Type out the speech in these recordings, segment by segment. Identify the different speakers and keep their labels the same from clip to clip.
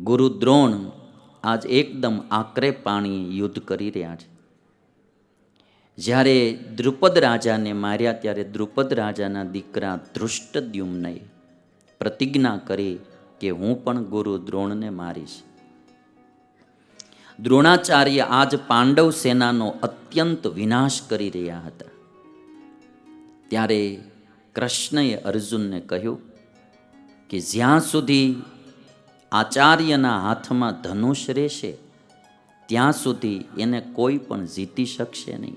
Speaker 1: ગુરુ દ્રોણ આજ એકદમ આકરે પાણી યુદ્ધ કરી રહ્યા છે. જ્યારે દ્રુપદ રાજાને માર્યા ત્યારે દ્રુપદ રાજાના દીકરા ધૃષ્ટદ્યુમ્નએ પ્રતિજ્ઞા કરી કે હું પણ ગુરુ દ્રોણને મારીશ. દ્રોણાચાર્ય આજ પાંડવ સેનાનો અત્યંત વિનાશ કરી રહ્યા હતા. ત્યારે કૃષ્ણએ અર્જુનને કહ્યું કે જ્યાં સુધી આચાર્યના હાથમાં ધનુષ રહેશે, ત્યાં સુધી એને કોઈ પણ જીતી શકશે નહીં.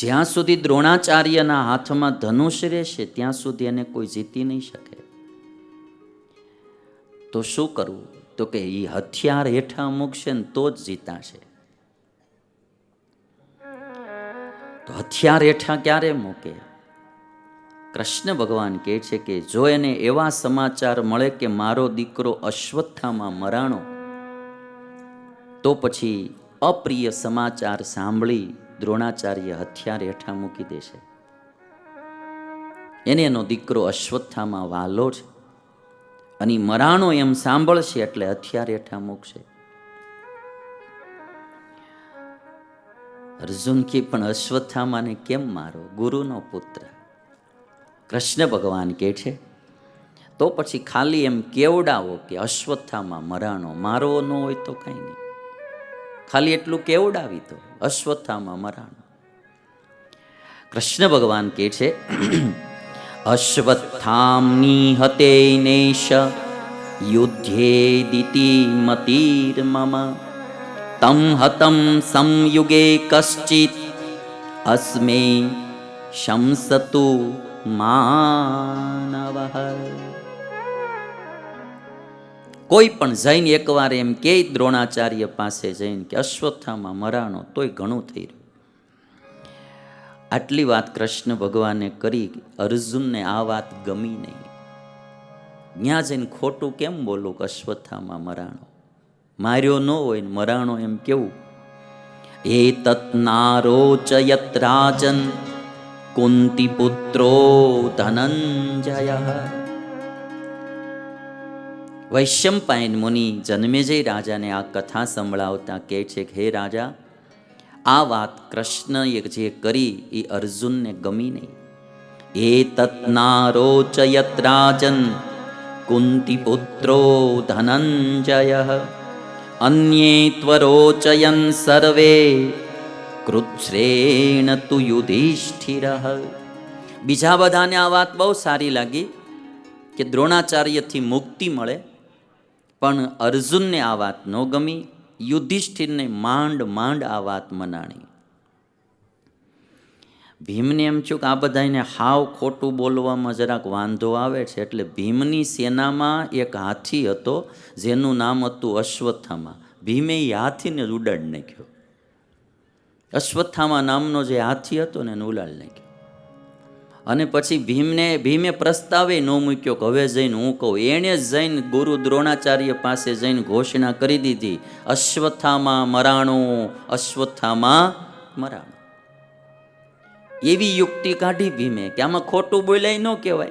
Speaker 1: જ્યાં સુધી દ્રોણાચાર્યના હાથમાં ધનુષ રહેશે, ત્યાં સુધી એને કોઈ જીતી નહીં શકે. તો શું કરવું? તો કે એ હથિયાર હેઠા મૂકશે ને તો જ જીતાશે. તો હથિયાર હેઠા ક્યારે મૂકે? કૃષ્ણ ભગવાન કહે છે કે, જો એને એવા સમાચાર મળે કે મારો દીકરો અશ્વત્થામાં મરાણો, તો પછી અપ્રિય સમાચાર સાંભળી દ્રોણાચાર્ય હથિયાર હેઠા મૂકી દેશે. એને એનો દીકરો અશ્વત્થામાં વાલો છે અને મરાણો એમ સાંભળશે એટલે હથિયાર હેઠા મૂકશે. અર્જુન કી પણ અશ્વત્થામાને કેમ મારો? ગુરુનો પુત્ર. કૃષ્ણ ભગવાન કહે છે, તો પછી ખાલી એમ કેવડાવો કે અશ્વત્થામાં મરાણો મારવો ન હોય તો કંઈ નહીં. ખાલી એટલું કેવડાવી તો અશ્વત્થામાં મરાણો. કૃષ્ણ ભગવાન કહે છે અશ્વત્થામની હતે નેશ મતીર મમ. તમ હતમ સંયુગે કશ્ચિત, અસ્મે શંસતુ માનવ. કોઈ પણ જઈને એકવાર એમ કે દ્રોણાચાર્ય પાસે જઈને કે અશ્વત્થામાં મરાણો, તોય ઘણું થઈ રહ્યું. આટલી વાત કૃષ્ણ ભગવાને કરી અર્જુનને આ વાત ગમી નહીં. ત્યાં જઈને ખોટું કેમ બોલું કે અશ્વત્થામાં મરાણો? માર્યો ન હોય ને મરાણો એમ કેવું? એ તત્નારોચયત રાજન કુંતીપુત્રો ધનંજય વૈશંપાયન મુનિ જન્મેજય રાજાને આ કથા સંભળાવતા કહે છે કે હે રાજા આ વાત કૃષ્ણએ જે કરી એ અર્જુનને ગમી નહીં એ તત્નારોચયત રાજન કુંતીપુત્રો ધનંજય અન્યે ત્વરોચયન સર્વે કૃચ્છ્રેણ તુ યુધિષ્ઠિર બીજા બધાને આ વાત બહુ સારી લાગી કે દ્રોણાચાર્યથી મુક્તિ મળે, પણ અર્જુનને આ વાત ન ગમી, યુધિષ્ઠિરને માંડ માંડ આ વાત મનાણી. ભીમને એમ છું કે આ બધાને હાવ ખોટું બોલવામાં જરાક વાંધો આવે છે, એટલે ભીમની સેનામાં એક હાથી હતો, જેનું નામ હતું અશ્વત્થામા. ભીમે એ હાથીને ઉડાડી નાખ્યો. અશ્વત્થામા નામનો જે હાથી હતો ને એને ઉલાળ નાખ્યો. અને પછી ભીમને, ભીમે પ્રસ્તાવે ન મૂક્યો કે હવે જઈને હું કહું. એણે જઈને ગુરુ દ્રોણાચાર્ય પાસે જઈને ઘોષણા કરી દીધી. અશ્વત્થામાં મરાણું અશ્વત્થામાં મરાણું. એવી યુક્તિ કાઢી ભીમે કે આમાં ખોટું બોલાય ન કહેવાય.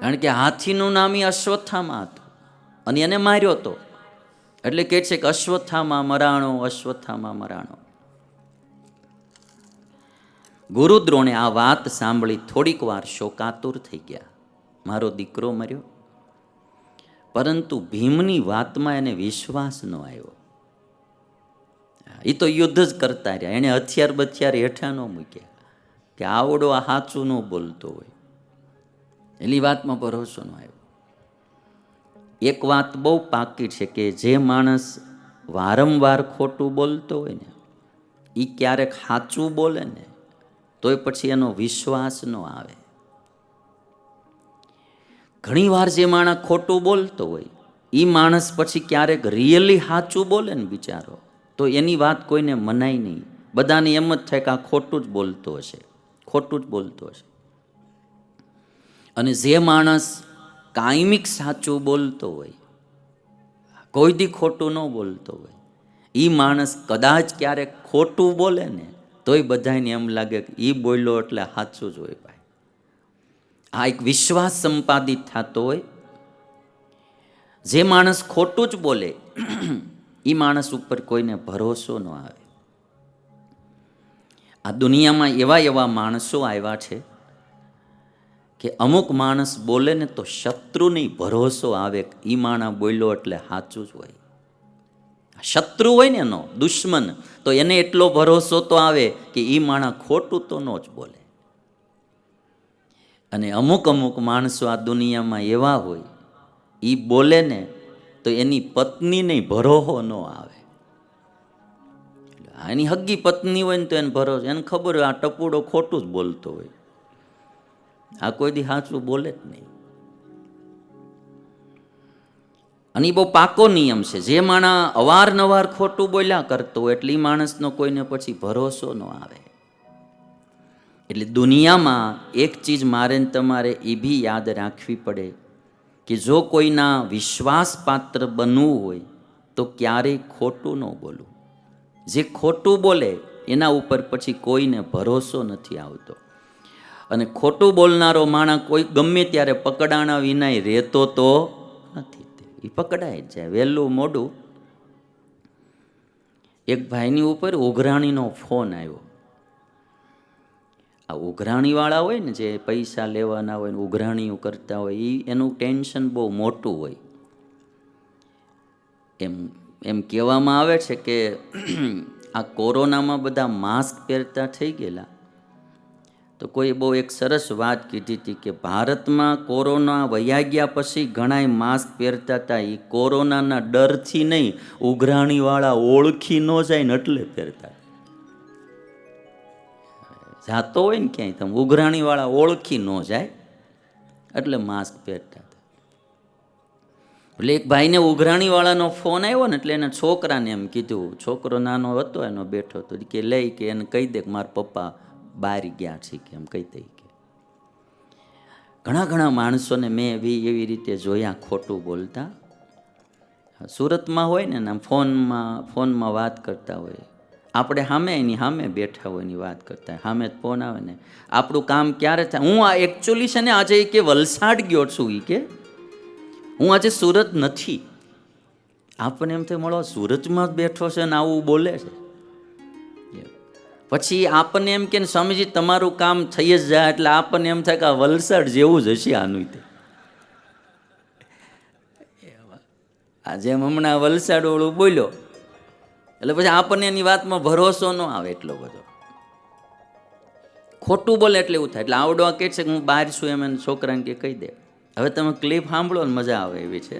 Speaker 1: કારણ કે હાથીનું નામ એ અશ્વત્થામાં હતું. અને એને માર્યો હતો એટલે કે છે કે અશ્વત્થામાં મરાણો અશ્વત્થામાં મરાણો. ગુરુદ્રોણે આ વાત સાંભળી થોડીક વાર શોકાતુર થઈ ગયા. મારો દીકરો મર્યો. પરંતુ ભીમની વાતમાં એને વિશ્વાસ ન આવ્યો. એ તો યુદ્ધ જ કરતા રહ્યા. એણે હથિયાર બથિયાર હેઠા ન મૂક્યા. કે આવડો આ સાચું ન બોલતો હોય. એની વાતમાં ભરોસો ન આવ્યો. એક વાત બહુ પાકી છે કે જે માણસ વારંવાર ખોટું બોલતો હોય ને એ ક્યારેક સાચું બોલે ને, તોય પછી એનો વિશ્વાસ ન આવે. ઘણીવાર જે માણસ ખોટું બોલતો હોય એ માણસ પછી ક્યારેક રિયલી સાચું બોલે ને બિચારો, તો એની વાત કોઈને મનાય નહીં. બધાને એમ જ થાય કે આ ખોટું જ બોલતો હશે, ખોટું જ બોલતો હશે. અને જે માણસ કાયમિક સાચું બોલતો હોય કોઈ દી ખોટું ન બોલતો હોય એ માણસ કદાચ ક્યારેક ખોટું બોલે ને તોય બધાને એમ લાગે કે એ બોલ્યો એટલે સાચું જ હોય ભાઈ. આ એક વિશ્વાસ સંપાદિત થતો હોય. જે માણસ ખોટું જ બોલે એ માણસ ઉપર કોઈને ભરોસો ન આવે. આ દુનિયામાં એવા એવા માણસો આવ્યા છે કે અમુક માણસ બોલે ને તો શત્રુની ભરોસો આવે એ માણા બોલ્યો એટલે સાચું જ હોય. શત્રુ હોય ને એનો, દુશ્મન, તો એને એટલો ભરોસો તો આવે કે એ માણા ખોટું તો ન જ બોલે. અને અમુક અમુક માણસો આ દુનિયામાં એવા હોય એ બોલે ને તો એની પત્નીને ભરોહો ન આવે. એની હગ્ગી પત્ની હોય ને તો એને ભરોસો, એને ખબર હોય આ ટપુડો ખોટું જ બોલતો હોય. આ કોઈ દી સાચું બોલે જ નહીં. અને એ બહુ પાકો નિયમ છે. જે માણા અવારનવાર ખોટું બોલ્યા કરતો હોય એટલે માણસનો કોઈને પછી ભરોસો ન આવે. એટલે દુનિયામાં એક ચીજ મારે તમારે એ બી યાદ રાખવી પડે કે જો કોઈના વિશ્વાસપાત્ર બનવું હોય તો ક્યારેય ખોટું ન બોલવું. જે ખોટું બોલે એના ઉપર પછી કોઈને ભરોસો નથી આવતો. અને ખોટું બોલનારો માણસ કોઈ ગમે ત્યારે પકડાણા વિનાય રહેતો તો નથી એ પકડાય જાય, વહેલું મોડું. એક ભાઈની ઉપર ઉઘરાણીનો ફોન આવ્યો. આ ઉઘરાણીવાળા હોય ને જે પૈસા લેવાના હોય ને ઉઘરાણીઓ કરતા હોય એ એનું ટેન્શન બહુ મોટું હોય. એમ એમ કહેવામાં આવે છે કે આ કોરોનામાં બધા માસ્ક પહેરતા થઈ ગયેલા. તો કોઈ બહુ એક સરસ વાત કીધી હતી કે ભારતમાં કોરોના વયા ગયા પછી ઘણાય માસ્ક પહેરતા હતા. એ કોરોનાના ડરથી નહીં, ઉઘરાણીવાળા ઓળખી ન જાય ને એટલે પહેરતા જાતો હોય ને ક્યાંય તમે, ઉઘરાણીવાળા ઓળખી ન જાય એટલે માસ્ક પહેરતા હતા. એટલે એક ભાઈને ઉઘરાણીવાળાનો ફોન આવ્યો ને એટલે એને છોકરાને એમ કીધું, છોકરો નાનો હતો, એનો બેઠો હતો. કે લઈ કે એને કહી દે કે મારા પપ્પા બહાર ગયા છે કે એમ કહી દઈ કે. ઘણા ઘણા માણસોને મેં એવી એવી રીતે જોયા ખોટું બોલતા. સુરતમાં હોય ને આમ ફોનમાં ફોનમાં વાત કરતા હોય. આપણે સામે એની સામે બેઠા હોય એની વાત કરતા હોય. સામે જ ફોન આવે ને. આપણું કામ ક્યારે થાય? હું આ એકચ્યુઅલી છે ને આજે કે વલસાડ ગયો છું એ કે. હું આજે સુરત નથી. આપણને એમ થાય, મળો, સુરતમાં જ બેઠો છે ને આવું બોલે છે. પછી આપણને એમ કે સ્વામીજી, તમારું કામ થઈ જ જાય એટલે આપણને એમ થાય કે આ વલસાડ જેવું જ હશે આનું તે. આ જેમ હમણાં વલસાડ ઓળું બોલ્યો, એટલે પછી આપણને એની વાતમાં ભરોસો ન આવે એટલો બધો. ખોટું બોલે એટલે એવું થાય, એટલે આવડો કહે છે કે હું બહાર છું એમ એને છોકરાને કે કહી દે. હવે તમે ક્લિપ સાંભળો ને મજા આવે એવી છે.